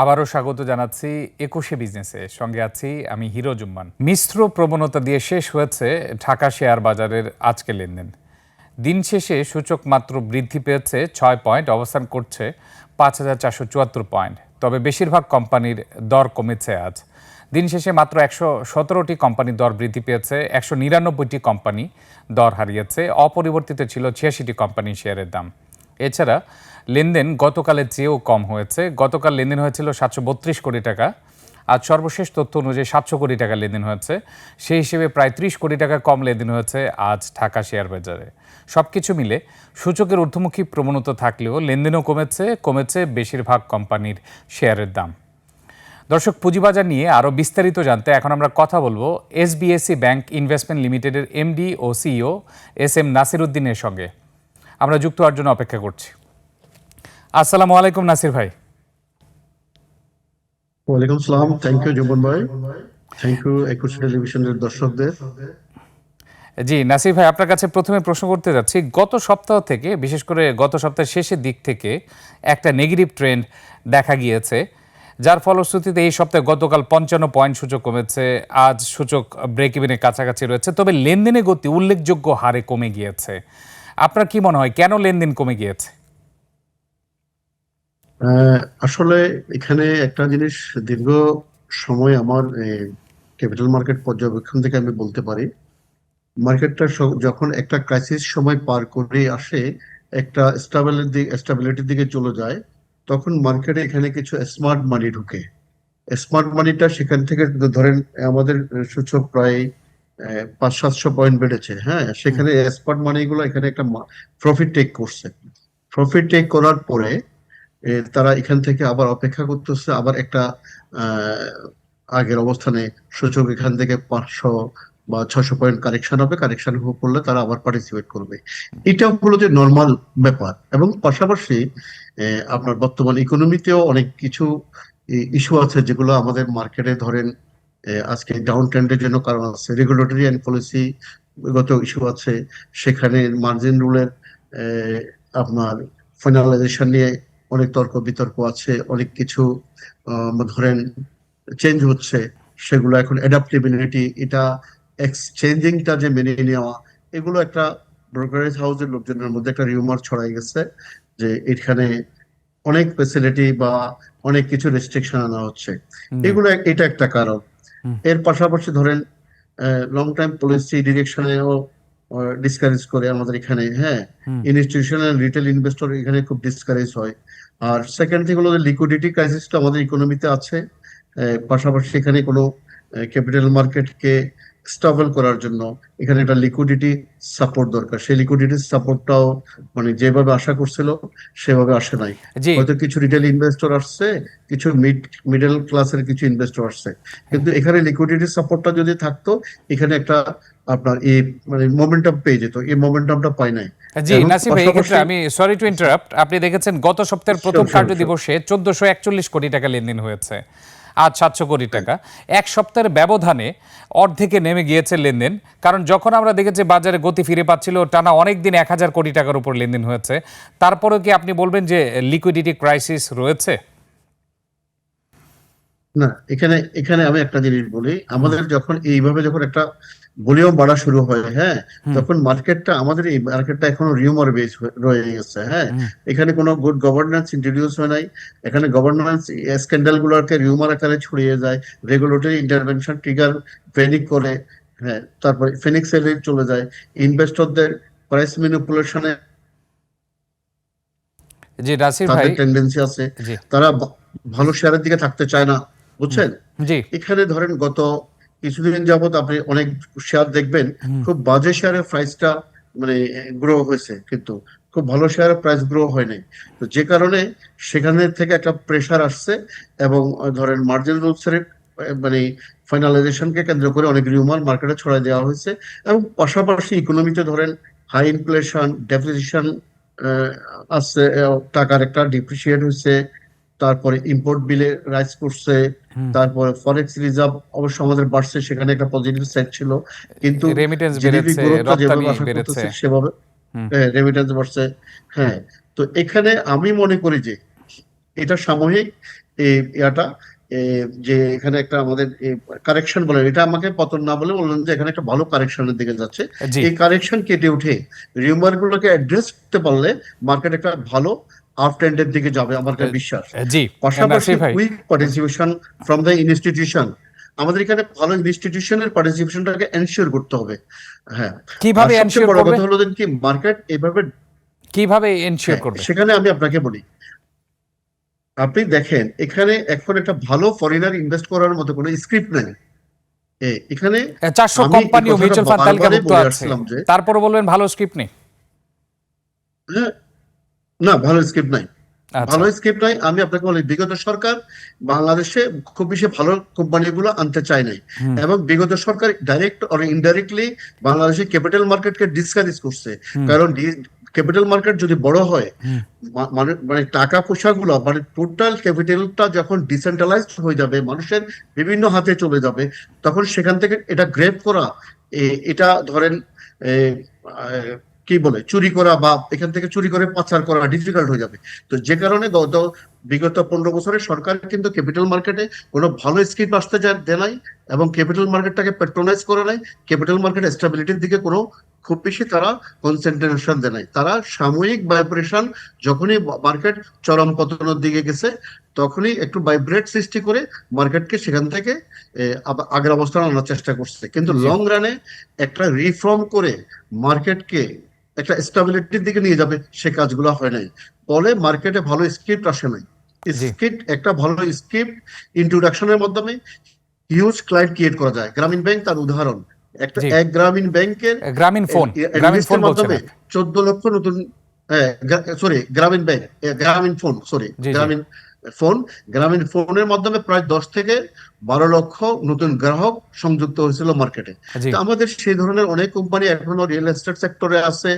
আবারও স্বাগত জানাচ্ছি একুশে বিজনেসে। সঙ্গে আছি আমি হিরো জুম্মান। মিশ্র প্রবণতা দিয়ে শেষ হয়েছে ঢাকা শেয়ার বাজারের আজকে লেনদেন। দিন শেষে সূচক মাত্র বৃদ্ধি পেয়েছে ছয় পয়েন্ট, অবস্থান করছে পাঁচ হাজার চারশো চুয়াত্তর পয়েন্ট। তবে বেশিরভাগ কোম্পানির দর কমেছে আজ। দিন শেষে মাত্র একশো সতেরোটি কোম্পানির দর বৃদ্ধি পেয়েছে, একশো নিরানব্বইটি কোম্পানি দর হারিয়েছে, অপরিবর্তিত ছিল ছিয়াশিটি কোম্পানির শেয়ারের দাম। এছাড়া লেনদেন গতকালের চেয়েও কম হয়েছে। গতকাল লেনদেন হয়েছিল সাতশো বত্রিশ কোটি টাকা। আজ সর্বশেষ তথ্য অনুযায়ী সাতশো কোটি টাকা লেনদেন হয়েছে। সেই হিসেবে প্রায় ত্রিশ কোটি টাকা কম লেনদেন হয়েছে আজ ঢাকা শেয়ার বাজারে। সব কিছু মিলে সূচকের ঊর্ধ্বমুখী প্রবণতা থাকলেও লেনদেনও কমেছে কমেছে বেশিরভাগ কোম্পানির শেয়ারের দাম। দর্শক, পুঁজিবাজার নিয়ে আরও বিস্তারিত জানতে এখন আমরা কথা বলব এসবিএসসি ব্যাংক ইনভেস্টমেন্ট লিমিটেডের এমডি ও সিইও এস এম নাসির উদ্দিনের সঙ্গে। আমরা যুক্ত হওয়ার জন্য অপেক্ষা করছি। আসসালামু আলাইকুম নাসির ভাই। ওয়ালাইকুম সালাম থ্যাংক ইউ জুবন ভাই। থ্যাংক ইউ একুশ টেলিভিশনের দর্শকদের। জি নাসির ভাই আপনার কাছে প্রথমে প্রশ্ন করতে যাচ্ছি গত সপ্তাহ থেকে বিশেষ করে গত সপ্তাহের শেষের দিক থেকে একটা নেগেটিভ ট্রেন্ড দেখা গিয়েছে যার ফলশ্রুতিতে এই সপ্তাহে গতকাল পঞ্চান্ন পয়েন্ট সূচক কমেছে আজ সূচক ব্রেক ইভেনের কাছাকাছি রয়েছে তবে লেনদেনের গতি উল্লেখযোগ্য হারে কমে গিয়েছে। আপনার কি মনে হয়, কেন লেনদেন কমে গিয়েছে? আসলে এখানে একটা জিনিস দীর্ঘ সময় আমার ক্যাপিটাল মার্কেট পর্যবেক্ষণ থেকে আমি বলতে পারি। মার্কেটটা যখন একটা ক্রাইসিস সময় পার করে আসে, একটা স্টাবিলিটির দিকে দিকে চলে যায়, তখন মার্কেটে এখানে কিছু স্মার্ট মানি ঢুকে। স্মার্ট মানিটা সেখান থেকে ধরেন আমাদের সূচক প্রায় পাঁচ সাতশো পয়েন্ট বেড়েছে। হ্যাঁ সেখানে স্মার্ট মানিগুলো এখানে একটা প্রফিট টেক করছে। প্রফিট টেক করার পরে তারা এখান থেকে আবার অপেক্ষা করতেছে আবার একটা আগের অবস্থানে সূচক এখান থেকে পাঁচশো বা ছশো পয়েন্ট কারেকশন হবে। কারেকশন করলে তারা আবার পার্টিসিপেট করবে। এটা হলো যে নর্মাল ব্যাপার। এবং পাশাপাশি আপনার বর্তমান ইকোনমিতেও অনেক কিছু ইস্যু আছে যেগুলো আমাদের মার্কেটে ধরেন আজকে ডাউন ট্রেন্ডের জন্য কারণ আছে। রেগুলেটরি অ্যান্ড পলিসি গত ইস্যু আছে। সেখানে মার্জিন রুলের আপনার ফাইনালাইজেশন নিয়ে অনেক তর্ক বিতর্ক আছে অনেক কিছু ধরেন চেঞ্জ হচ্ছে সেগুলো এখন অ্যাডাপ্টেবিলিটি এটা এক্সচেঞ্জিংটা যে মেনে নেওয়া এগুলো একটা ব্রোকারেজ হাউসের লোকজনের মধ্যে একটা রিউমার ছড়াই গেছে যে এখানে অনেক ফেসিলিটি বা অনেক কিছু রেস্ট্রিকশন আনা হচ্ছে। এগুলো এটা একটা কারণ। এর পাশাপাশি ধরেন লং টাইম পলিসি ডিরেকশনেও ডিসকারেজ করে আমাদের এখানে হ্যাঁ। ইনস্টিটিউশনাল রিটেল ইনভেস্টর এখানে খুব ডিসকারেজ হয়। আর সেকেন্ড থিং হলো লিকুইডিটি ক্রাইসিসটা আমাদের ইকোনমিতে আছে। পাশাপাশি এখানে কোনো ক্যাপিটাল মার্কেটকে স্টাবল করার জন্য এখানে একটা লিকুইডিটি সাপোর্ট দরকার। সেই লিকুইডিটি সাপোর্টটাও মানে যেভাবে আশা করছিল সেভাবে আসে নাই। হয়তো কিছু রিটেল ইনভেস্টর আসছে কিছু মিড মিডল ক্লাসের কিছু ইনভেস্টর আসছে। কিন্তু এখানে লিকুইডিটি সাপোর্টটা যদি থাকতো এখানে একটা আপনার এই মানে মোমেন্টাম পেয়ে যেত। এই মোমেন্টামটা পাই নাই। জি নাসির ভাই এক্ষেত্রে আমি সরি টু ইন্টারাপ্ট আপনি দেখেছেন গত সপ্তাহের প্রথম কার্য দিবসে চোদ্দশো একচল্লিশ কোটি টাকা লেনদেন হয়েছে। আজ সাতশো কোটি টাকা। এক সপ্তাহের ব্যবধানে অর্ধেকে নেমে গিয়েছে লেনদেন। কারণ যখন আমরা দেখেছি বাজারে গতি ফিরে পাচ্ছিল, টানা অনেক দিন এক হাজার কোটি টাকার উপর লেনদেন হয়েছে। তারপরেও কি আপনি বলবেন যে লিকুইডিটি ক্রাইসিস রয়েছে? না এখানে এখানে আমি একটা জিনিস বলি। আমাদের যখন এইভাবে যখন একটা ভলিউম বাড়া শুরু হয় হ্যাঁ। তখন মার্কেটটা আমাদের এই মার্কেটটা এখনও রিউমার বেস রয়ে গেছে হ্যাঁ। এখানে কোনো গুড গভর্নেন্স ইন্ট্রোডিউস হয় নাই। এখানে গভর্নেন্স স্ক্যান্ডাল গুলোকে রিউমার আকারে ছড়িয়ে যায়। রেগুলেটরি ইন্টারভেনশন ট্রিগার ফেনিক করে হ্যাঁ তারপরে ফেনিক সেলে চলে যায়। ইনভেস্টরদের প্রাইস ম্যানিপুলেশনে জি নাসির ভাই। টেন্ডেন্সি আছে। তারা ভালো শেয়ারের দিকে থাকতে চায় না। বুঝছেন? এখানে ধরেন গত কিছুদিন যাবত আপনি অনেক শেয়ার দেখবেন খুব বাজে শেয়ারের প্রাইসটা মানে গ্রো হয়েছে কিন্তু খুব ভালো শেয়ারের প্রাইস গ্রো হয় নাই। তো যে কারণে সেখানে থেকে একটা প্রেসার আসছে এবং ধরেন মার্জিন রুলসের মানে ফাইনালাইজেশনকে কেন্দ্র করে অনেক রিউমার মার্কেটে ছড়াই দেওয়া হয়েছে এবং পাশাপাশি ইকোনমিতে ধরেন হাই ইনফ্লেশন ডেপ্রিসিয়েশন আসছে টাকার একটা ডিপ্রিসিয়েট হয়েছে তারপরে ইম্পোর্ট বিলে রাইজ করছে তারপরে ফরেক্স রিজার্ভ অবশ্য আমাদের বাড়ছে সেখানে একটা পজিটিভ সাইড ছিল। কিন্তু রেমিটেন্স বেড়েছে রপ্তানি বেড়েছে। সেভাবে রেমিটেন্স বাড়ছে হ্যাঁ। তো এখানে আমি মনে করি যে এটা সাময়িক ইয়াটা যে এখানে একটা আমাদের কারেকশন বলেন এটা আমাকে পতন না বলে বললেন যে এখানে একটা ভালো কারেকশনের দিকে যাচ্ছে। এই কারেকশন কেটে উঠে রিউমার গুলোকে অ্যাড্রেস করতে পারলে মার্কেট একটা ভালো আপ ট্রেন্ডের দিকে যাবে আমার বিশ্বাস। জি পাশাপাশি weak participation from the institution আমাদের এখানে ভালো ইনস্টিটিউশনের পার্টিসিপেশনটাকে এনশিওর করতে হবে। হ্যাঁ। কীভাবে এনশিওর করবে? কথা হলো কি মার্কেট এভাবে কীভাবে এনশিওর হ্যাঁ, করবে? সেখানে আমি আপনাকে বলি। আপনি দেখেন এখানে এখন একটা ভালো ফরেনার ইনভেস্ট করার মতো কোনো স্ক্রিপ্ট নাই। এখানে চারশো আমি এই কোম্পানি ও মিউচুয়াল ফান্ড তালিকাভুক্ত আছে। তারপরে বলবেন ভালো স্ক্রিপ্ট নেই। হ্যাঁ, না ভালো স্ক্রিপ্ট নাই। আচ্ছা। ভালো স্ক্রিপ্ট নাই আমি আপনাকে বলি বিগত সরকার বাংলাদেশে খুব বেশি ভালো কোম্পানিগুলো আনতে চায় নাই। এবং বিগত সরকার ডাইরেক্ট অর ইনডাইরেক্টলি বাংলাদেশের ক্যাপিটাল মার্কেটকে ডিসকারেজ করছে। কারণ ক্যাপিটাল মার্কেট যদি বড় হয়। মানে মানে টাকা পয়সাগুলো মানে টোটাল ক্যাপিটালটা যখন ডিসেন্ট্রালাইজড হয়ে যাবে মানুষের বিভিন্ন হাতে চলে যাবে তখন সেখান থেকে এটা গ্রেপ করা এটা ধরেন কি বলে চুরি করা বা এখান থেকে চুরি করে পাচার করা ডিফিকাল্ট হয়ে যাবে। তো যে কারণে গত বিগত পনেরো বছরে সরকার কিন্তু ক্যাপিটাল মার্কেটে কোনো ভালো স্কিপ আসতে যা- দেয় নাই এবং ক্যাপিটাল মার্কেটটাকে পেট্রোনাইজ করে নাই। ক্যাপিটাল মার্কেট স্টেবিলিটির দিকে কোনো খুব বেশি তারা কনসেন্ট্রেশন দেয় নাই। তারা সাময়িক ভাইব্রেশন যখনই মার্কেট চরম পতনের দিকে গেছে তখনই একটু ভাইব্রেট সৃষ্টি করে মার্কেটকে সেখান থেকে আগের অবস্থান আনার চেষ্টা করছে। কিন্তু লং রানে একটা রিফর্ম করে মার্কেটকে একটা স্টেবিলিটির দিকে নিয়ে যাবে সে কাজগুলো হয় নাই। ফলে মার্কেটে ভালো স্ক্রিপ্ট আসে নাই। স্ক্রিপ্ট একটা ভালো স্ক্রিপ্ট ইন্ট্রোডাকশনের মাধ্যমে হিউজ ক্লায়েন্ট ক্রিয়েট করা যায়। গ্রামীণ ব্যাংক তার উদাহরণ। একটা এক গ্রামীণ ব্যাংকের গ্রামীণ ফোন গ্রামীণ ফোন মাধ্যমে চোদ্দ লক্ষ নতুন সরি গ্রামীণ ব্যাংক গ্রামীণ ফোন সরি। গ্রামীণ ফোন গ্রামীণ ফোনের মাধ্যমে প্রায় দশ থেকে বারো লক্ষ নতুন গ্রাহক সংযুক্ত হয়েছিল মার্কেটে আমাদের সেই ধরনের অনেক কোম্পানি এখনও রিয়েল এস্টেট সেক্টরে আছে।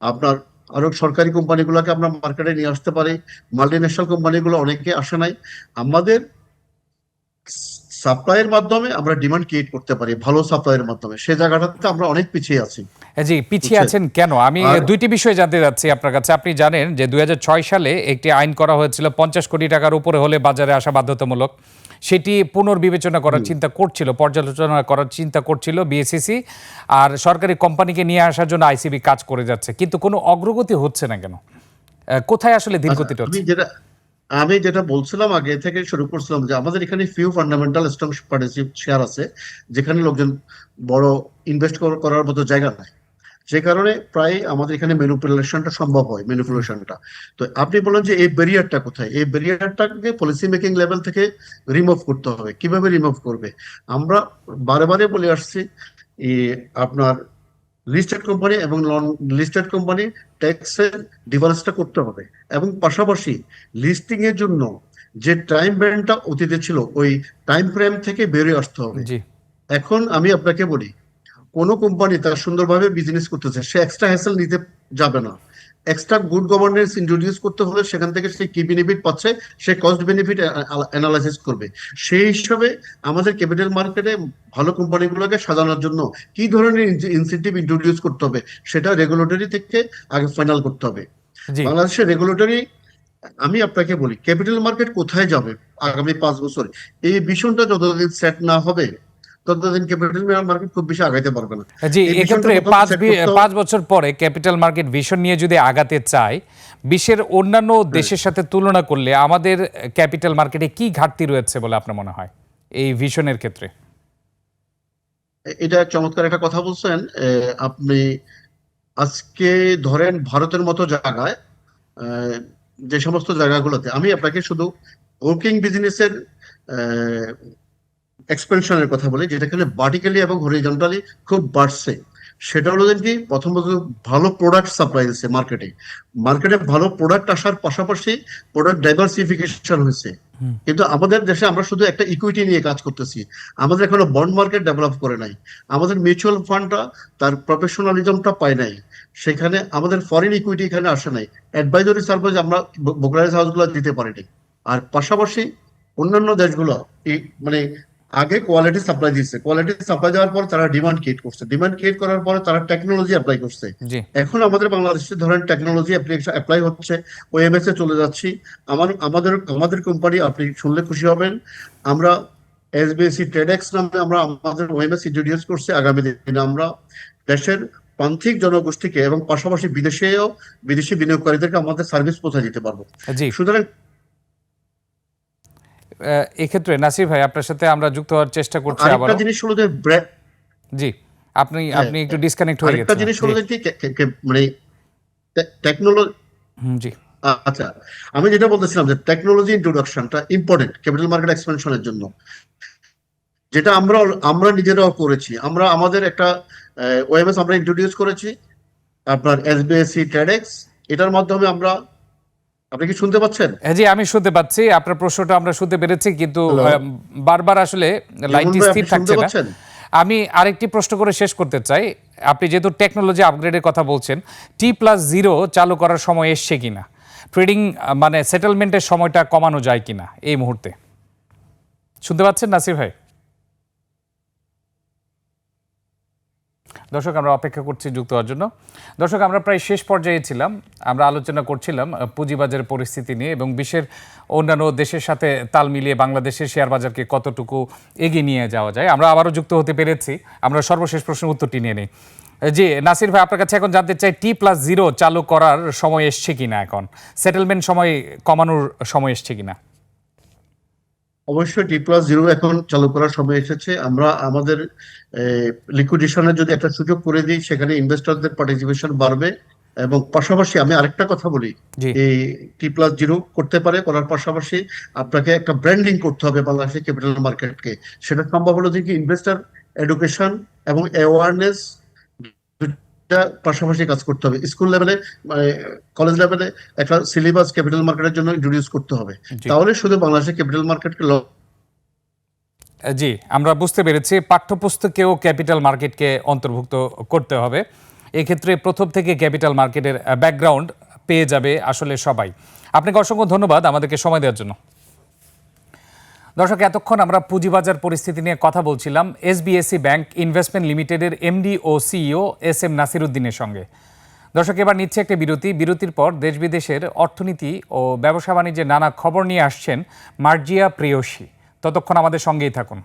আপনার আরও সরকারি কোম্পানিগুলোকে আমরা মার্কেটে নিয়ে আসতে পারি। মাল্টিনেশনাল ন্যাশনাল কোম্পানিগুলো অনেকে আসে নাই। আমাদের সাপ্লাইয়ের মাধ্যমে আমরা ডিমান্ড ক্রিয়েট করতে পারি ভালো সাপ্লাইয়ের মাধ্যমে। সে জায়গাটাতে আমরা অনেক পিছিয়ে আছি। জি পিছিয়ে আছেন কেন? আমি দুইটি বিষয় জানতে যাচ্ছি আপনার কাছে। আপনি জানেন যে দুই সালে একটি আইন করা হয়েছিল পঞ্চাশ কোটি টাকার উপরে হলে বাজারে আসা বাধ্যতামূলক। সেটি পুনর্বিবেচনা করার চিন্তা করছিল পর্যালোচনা করার চিন্তা করছিল বিএসসিসি আর সরকারি কোম্পানিকে নিয়ে আসার জন্য আইসিবি কাজ করে যাচ্ছে। কিন্তু কোনো অগ্রগতি হচ্ছে না কেন? কোথায় আসলে ধীরগতিটা আমি হচ্ছে? যেটা আমি যেটা বলছিলাম আগে থেকে শুরু করছিলাম যে আমাদের এখানে few fundamental stock particip share আছে, যেখানে লোকজন বড় ইনভেস্ট করার মতো জায়গা নাই। যে কারণে প্রায় আমাদের এখানে ম্যানিপুলেশনটা সম্ভব হয় ম্যানিপুলেশনটা তো আপনি বলেন যে এই ব্যারিয়ারটা কোথায়? এই ব্যারিয়ারটাকে পলিসি মেকিং লেভেল থেকে রিমুভ করতে হবে। কীভাবে রিমুভ করবে? আমরা বারে বারে বলে আসছি আপনার লিস্টেড কোম্পানি এবং নন লিস্টেড কোম্পানি ট্যাক্সের ডিফারেন্সটা করতে হবে। এবং পাশাপাশি লিস্টিং এর জন্য যে টাইম ব্যান্ডটা অতীতে ছিল ওই টাইম ফ্রেম থেকে বেরিয়ে আসতে হবে। এখন আমি আপনাকে বলি কোন কোম্পানি তার সুন্দরভাবে বিজনেস করতেছে সে এক্সট্রা হ্যাসেল নিতে যাবে না। এক্সট্রা গুড গভর্নেন্স ইন্ট্রোডিউস করতে হলে সেখান থেকে সে কি বেনিফিট পাচ্ছে সে কস্ট বেনিফিট অ্যানালাইসিস করবে। সেই হিসাবে আমাদের ক্যাপিটাল মার্কেটে ভালো কোম্পানিগুলোকে সাজানোর জন্য কি ধরনের ইনসেন্টিভ ইন্ট্রোডিউস করতে হবে সেটা রেগুলেটরি থেকে আগে ফাইনাল করতে হবে। বাংলাদেশের রেগুলেটরি আমি আপনাকে বলি ক্যাপিটাল মার্কেট কোথায় যাবে আগামী পাঁচ বছর? এই ভীষণটা যতদিন সেট না হবে ততদিন ক্যাপিটাল মার্কেট খুব বেশি আগাইতে পারবে না। জি এক্ষেত্রে পাঁচ। পাঁচ বছর পরে ক্যাপিটাল মার্কেট ভিশন নিয়ে যদি আগাতে চায় বিশ্বের অন্যান্য দেশের সাথে তুলনা করলে আমাদের ক্যাপিটাল মার্কেটে কি ঘাটতি রয়েছে বলে আপনার মনে হয়? এই ভিশনের ক্ষেত্রে। এটা চমৎকার একটা কথা বলছেন। আপনি আজকে ধরেন ভারতের মতো জায়গায় যে সমস্ত জায়গাগুলোতে আমি আপনাকে শুধু ব্রোকিং বিজনেসের এক্সপেনশনের কথা বলি যেটা এখানে ভার্টিক্যালি এবং হরিজন্টালি খুব বাড়ছে। সেটা হলো কি প্রথমত ভালো প্রোডাক্ট সাপ্লাই দিচ্ছে মার্কেটে মার্কেটে ভালো প্রোডাক্ট আসার পাশাপাশি প্রোডাক্ট ডাইভার্সিফিকেশন হয়েছে। কিন্তু আমাদের দেশে আমরা শুধু একটা ইকুইটি নিয়ে কাজ করতেছি। আমাদের এখনও বন্ড মার্কেট ডেভেলপ করে নাই। আমাদের মিউচুয়াল ফান্ডটা তার প্রফেশনালিজমটা পায় নাই। সেখানে আমাদের ফরেন ইকুইটি এখানে আসে নাই। অ্যাডভাইজরি সার্ভিস আমরা ব্রোকারেজ হাউসগুলো দিতে পারিনি। আর পাশাপাশি অন্যান্য দেশগুলো মানে আগে কোয়ালিটি সাপ্লাই দিচ্ছে কোয়ালিটি সাপ্লাই দেওয়ার পর তারা ডিমান্ড ক্রিয়েট করছে। ডিমান্ড ক্রিয়েট করার পরে তারা টেকনোলজি অ্যাপ্লাই করছে। এখন আমাদের বাংলাদেশে ধরেন টেকনোলজি অ্যাপ্লাই হচ্ছে। ওএমএস এ চলে যাচ্ছি। আমার আমাদের আমাদের কোম্পানি আপনি শুনলে খুশি হবেন। আমরা এসবিএসসি ট্রেডেক্স নামে আমরা আমাদের ওএমএস ইন্ট্রোডিউস করছি আগামী দিনে। আমরা দেশের প্রান্তিক জনগোষ্ঠীকে এবং পাশাপাশি বিদেশেও বিদেশি বিনিয়োগকারীদেরকে আমাদের সার্ভিস পৌঁছে দিতে পারব। সুতরাং এক্ষেত্রে নাসির ভাই আপনার সাথে আমরা যুক্ত হওয়ার চেষ্টা করছি আবার আরেকটা জিনিস হলো যে জি আপনি হ্যাঁ, আপনি একটু ডিসকানেক্ট হয়ে গেছেন। জিনিস হলো যে মানে টেকনোলজি জি। আচ্ছা আমি যেটা বলতেছিলাম যে টেকনোলজি ইন্ট্রোডাকশনটা ইম্পর্টেন্ট ক্যাপিটাল মার্কেট এক্সপেনশনের জন্য। যেটা আমরা আমরা নিজেরাও করেছি। আমরা আমাদের একটা ওএমএস আমরা ইন্ট্রোডিউস করেছি আপনার এসবিএসসি ট্রেডেক্স এটার মাধ্যমে আমরা আপনি কি শুনতে পাচ্ছেন? হ্যাঁ, জি আমি শুনতে পাচ্ছি। আপনার প্রশ্নটা আমরা শুনতে পেরেছি কিন্তু বারবার আসলে লাইনটি স্থির থাকছে না। আমি আরেকটি প্রশ্ন করে শেষ করতে চাই। আপনি যেহেতু টেকনোলজি আপগ্রেডের কথা বলছেন টি প্লাস জিরো চালু করার সময় এসছে কিনা? ট্রেডিং মানে সেটেলমেন্টের সময়টা কমানো যায় কিনা এই মুহূর্তে? শুনতে পাচ্ছেন নাসির ভাই? দর্শক, আমরা অপেক্ষা করছি যুক্ত হওয়ার জন্য। দর্শক, আমরা প্রায় শেষ পর্যায়ে ছিলাম। আমরা আলোচনা করছিলাম পুঁজিবাজারের পরিস্থিতি নিয়ে এবং বিশ্বের অন্যান্য দেশের সাথে তাল মিলিয়ে বাংলাদেশের শেয়ার বাজারকে কতটুকু এগিয়ে নিয়ে যাওয়া যায়। আমরা আবারও যুক্ত হতে পেরেছি। আমরা সর্বশেষ প্রশ্নের উত্তরটি নিয়ে নিই। জি, নাসির ভাই, আপনার কাছে এখন জানতে চাই টি প্লাস জিরো চালু করার সময় এসছে কিনা এখন? সেটেলমেন্ট সময় কমানোর সময় এসছে কিনা? অবশ্যই টি প্লাস জিরো এখন চালু করার সময় এসেছে। আমরা আমাদের লিকুইডেশনের যদি একটা সুযোগ করে দিই সেখানে ইনভেস্টরদের পার্টিসিপেশন বাড়বে। এবং পাশাপাশি আমি আরেকটা কথা বলি এই টি প্লাস জিরো করতে পারে করার পাশাপাশি আপনাকে একটা ব্র্যান্ডিং করতে হবে বাংলাদেশের ক্যাপিটাল মার্কেটকে সেটা সম্ভব হলো যে ইনভেস্টর এডুকেশন এবং অ্যাওয়ারনেস পাশাপাশি কাজ করতে হবে। স্কুল লেভেলে মানে কলেজ লেভেলে একটা সিলেবাস ক্যাপিটাল মার্কেটের জন্য ইন্ট্রোডিউস করতে হবে। জি। তাহলে শুধু বাংলাদেশের ক্যাপিটাল মার্কেটকে জি আমরা বুঝতে পেরেছি। পাঠ্যপুস্তকেও ক্যাপিটাল মার্কেটকে অন্তর্ভুক্ত করতে হবে। এক্ষেত্রে প্রথম থেকে ক্যাপিটাল মার্কেটের ব্যাকগ্রাউন্ড পেয়ে যাবে আসলে সবাই। আপনাকে অসংখ্য ধন্যবাদ আমাদেরকে সময় দেওয়ার জন্য। দর্শক, এতক্ষণ আমরা পুঁজিবাজার পরিস্থিতি নিয়ে কথা বলছিলাম এসবিএসসি ব্যাংক ইনভেস্টমেন্ট লিমিটেডের এমডি ও সিইও এস এম নাসিরুদ্দিনের সঙ্গে। দর্শক, এবার নিচ্ছে একটি বিরতি। বিরতির পর দেশ বিদেশের অর্থনীতি ও ব্যবসা বাণিজ্যের নানা খবর নিয়ে আসছেন মার্জিয়া প্রেয়সী। ততক্ষণ আমাদের সঙ্গেই থাকুন।